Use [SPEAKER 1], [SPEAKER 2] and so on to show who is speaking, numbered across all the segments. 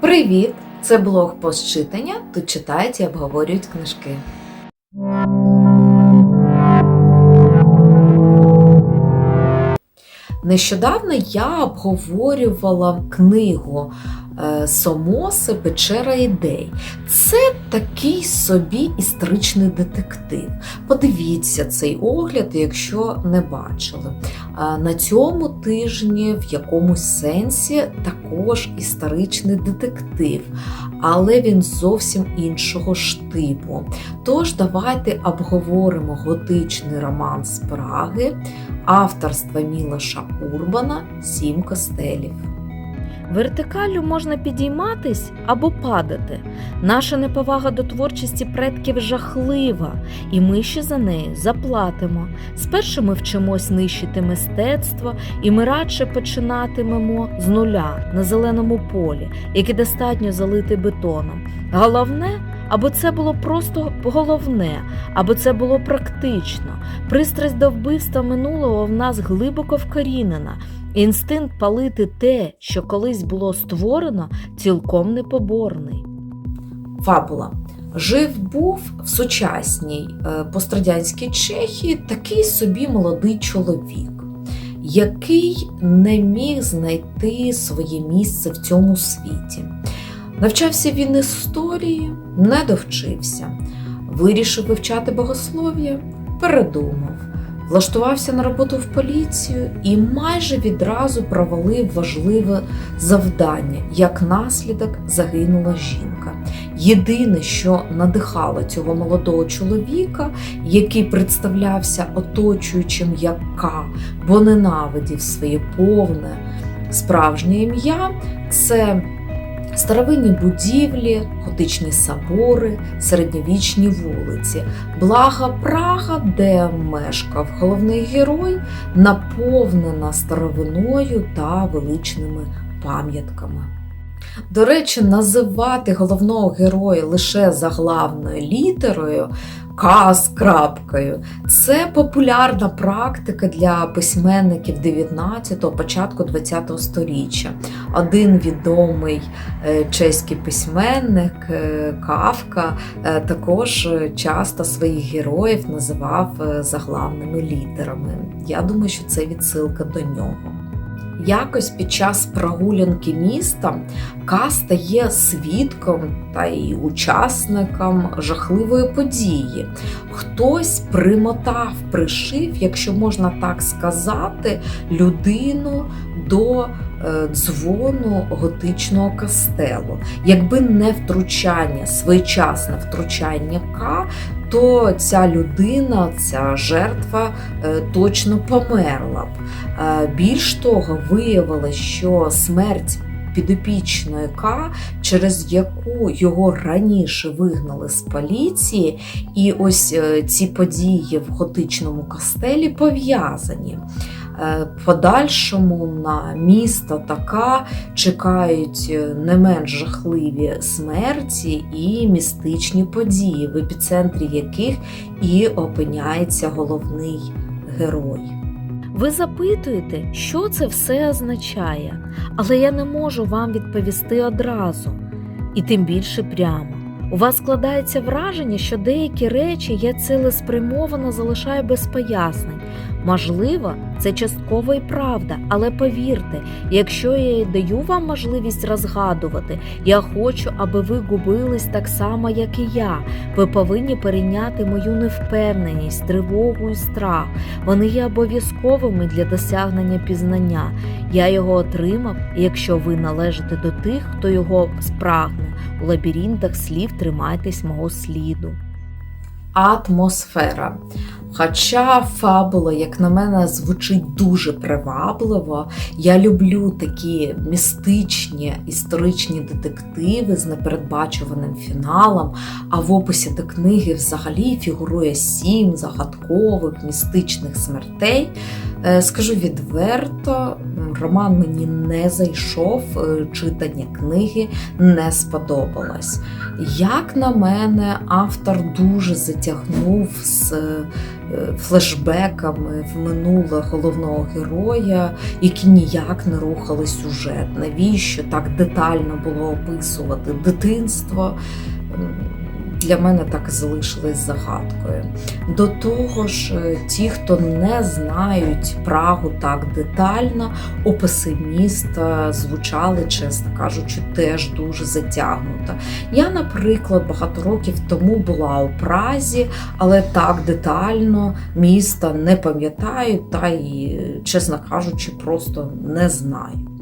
[SPEAKER 1] Привіт! Це блог постчитання. Тут читають і обговорюють книжки. Нещодавно я обговорювала книгу е, Сомоси Печера ідей. Це такий собі історичний детектив. Подивіться цей огляд, якщо не бачили. На цьому тижні в якомусь сенсі також історичний детектив, але він зовсім іншого ж типу. Тож давайте обговоримо готичний роман з Праги авторства Мілоша Урбана Сім костелів.
[SPEAKER 2] Вертикаллю можна підійматись або падати. Наша неповага до творчості предків жахлива, і ми ще за неї заплатимо. Спершу ми вчимось нищити мистецтво, і ми радше починатимемо з нуля на зеленому полі, яке достатньо залити бетоном. Головне, або це було просто головне, або це було практично. Пристрасть до вбивства минулого в нас глибоко вкорінена. Інстинкт палити те, що колись було створено, цілком непоборний.
[SPEAKER 1] Фабула. Жив був в сучасній е, пострадянській Чехії такий собі молодий чоловік, який не міг знайти своє місце в цьому світі. Навчався він історії, не довчився, вирішив вивчати богослов'я, передумав, влаштувався на роботу в поліцію і майже відразу провалив важливе завдання. Як наслідок загинула жінка. Єдине, що надихало цього молодого чоловіка, який представлявся оточуючим як К, бо ненавидів своє повне справжнє ім'я, це старовинні будівлі, готичні собори, середньовічні вулиці. Блага Прага, де мешкав головний герой, наповнена старовиною та величними пам'ятками. До речі, називати головного героя лише заглавною літерою К з крапкою це популярна практика для письменників 19-го, початку 20-го сторіччя. Один відомий е, чеський письменник е, Кавка е, також часто своїх героїв називав заглавними літерами. Я думаю, що це відсилка до нього. Якось під час прогулянки міста Ка стає свідком та й учасником жахливої події. Хтось примотав, пришив, якщо можна так сказати, людину до е, дзвону готичного кастелу. Якби не втручання, своєчасне втручання К, то ця людина, ця жертва е, точно померла б. Е, Більш того, виявилось, що смерть підопічної К, через яку його раніше вигнали з поліції, і ось е, ці події в готичному кастелі пов'язані. Е, Подальшому на місто така чекають е, не менш жахливі смерті і містичні події, в епіцентрі яких і опиняється головний герой.
[SPEAKER 2] Ви запитуєте, що це все означає, але я не можу вам відповісти одразу, і тим більше прямо. У вас складається враження, що деякі речі я цілеспрямовано залишаю без пояснень. Можливо, це частково і правда, але повірте, якщо я даю вам можливість розгадувати, я хочу, аби ви губились так само, як і я. Ви повинні перейняти мою невпевненість, тривогу і страх. Вони є обов'язковими для досягнення пізнання. Я його отримав, і якщо ви належите до тих, хто його спрагне, у лабіринтах слів тримайтесь мого сліду.
[SPEAKER 1] Атмосфера. Хоча фабула, як на мене, звучить дуже привабливо. Я люблю такі містичні історичні детективи з непередбачуваним фіналом. А в описі до книги взагалі фігурує сім загадкових містичних смертей. Е, Скажу відверто, роман мені не зайшов, е, читання книги не сподобалось. Як на мене, автор дуже затягнув з е, флешбеками в минуле головного героя, які ніяк не рухали сюжет. Навіщо так детально було описувати дитинство? Для мене так і залишилось загадкою. До того ж, е, ті, хто не знають Прагу так детально, описи міста звучали, чесно кажучи, теж дуже затягнуто. Я, наприклад, багато років тому була у Празі, але так детально міста не пам'ятаю та й, чесно кажучи, просто не знаю.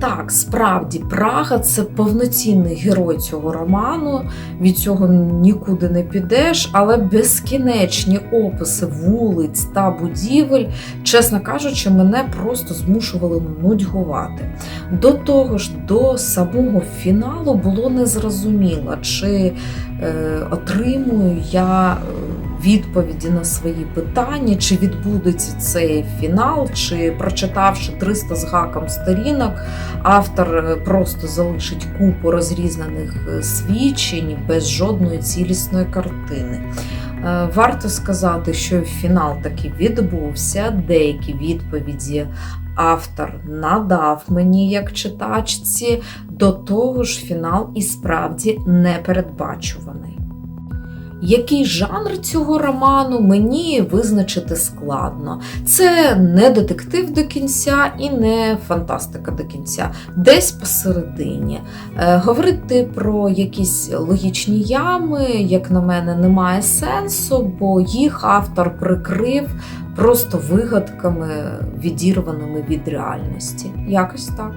[SPEAKER 1] Так, справді, Прага це повноцінний герой цього роману. Від цього нікуди не підеш, але безкінечні описи вулиць та будівель, чесно кажучи, мене просто змушували нудьгувати. До того ж, до самого фіналу було незрозуміло, чи е, отримую я. Відповіді на свої питання, чи відбудеться цей фінал, чи прочитавши 300 з гаком сторінок, автор е, просто залишить купу розрізнених е, свідчень без жодної цілісної картини. Е, Варто сказати, що фінал таки відбувся. Деякі відповіді автор надав мені як читачці. До того ж, фінал і справді непередбачуваний. Який жанр цього роману мені визначити складно. Це не детектив до кінця і не фантастика до кінця, десь посередині. Е, Говорити про якісь логічні ями, як на мене, немає сенсу, бо їх автор прикрив просто вигадками, відірваними від реальності. Якось так.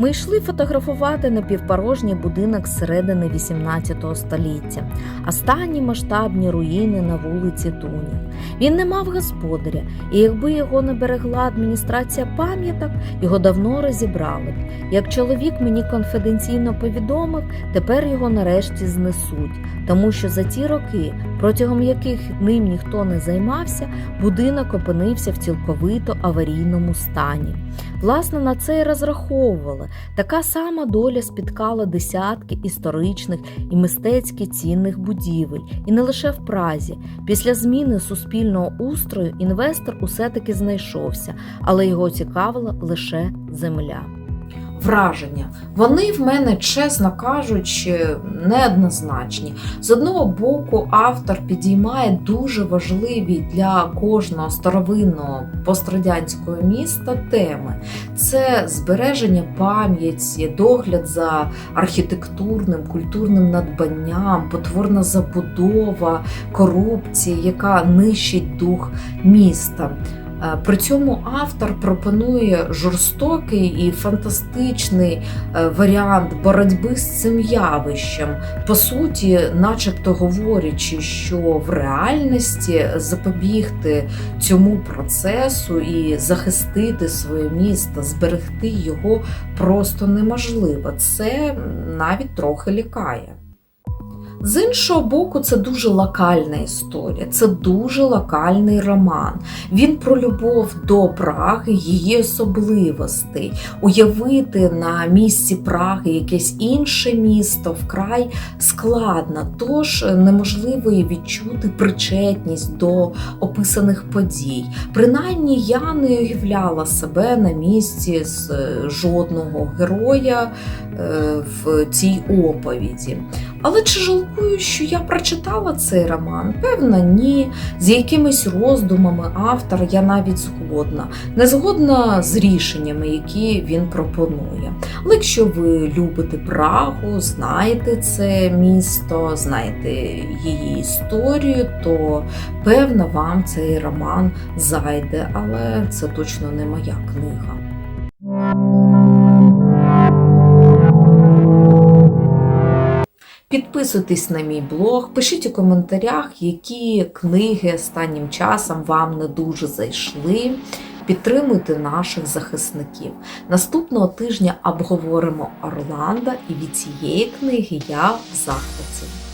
[SPEAKER 2] Ми йшли фотографувати напівпорожній будинок середини 18 століття, останні масштабні руїни на вулиці Дуні. Він не мав господаря, і якби його не берегла адміністрація пам'яток, його давно розібрали. Як чоловік мені конфіденційно повідомив, тепер його нарешті знесуть, тому що за ті роки, протягом яких ним ніхто не займався, будинок опинився в цілковито аварійному стані. Власне, на це і розраховували. Така сама доля спіткала десятки історичних і мистецьки цінних будівель, і не лише в Празі. Після зміни суспільного устрою інвестор усе таки знайшовся, але його цікавила лише земля.
[SPEAKER 1] Враження. Вони в мене, чесно кажучи, неоднозначні. З одного боку, автор підіймає дуже важливі для кожного старовинного пострадянського міста теми: це збереження пам'яті, догляд за архітектурним, культурним надбанням, потворна забудова, корупція, яка нищить дух міста. Е, При цьому автор пропонує жорстокий і фантастичний е, варіант боротьби з цим явищем, по суті, начебто говорячи, що в реальності запобігти цьому процесу і захистити своє місто, зберегти його просто неможливо. Це навіть трохи лякає. З іншого боку, це дуже локальна історія, це дуже локальний роман. Він про любов до Праги, її особливостей. Уявити на місці Праги якесь інше місто вкрай складно, тож неможливо відчути причетність до описаних подій. Принаймні, я не уявляла себе на місці з е, жодного героя е, в цій оповіді. Але чи жалкую, що я прочитала цей роман? Певно, ні. З якимись роздумами автора я навіть згодна. Не згодна з рішеннями, які він пропонує. Але якщо ви любите Прагу, знаєте це місто, знаєте її історію, то певно вам цей роман зайде, але це точно не моя книга. Підписуйтесь на мій блог, пишіть у коментарях, які книги останнім часом вам не дуже зайшли. Підтримуйте наших захисників. Наступного тижня обговоримо Орланда, і від цієї книги я в захваті.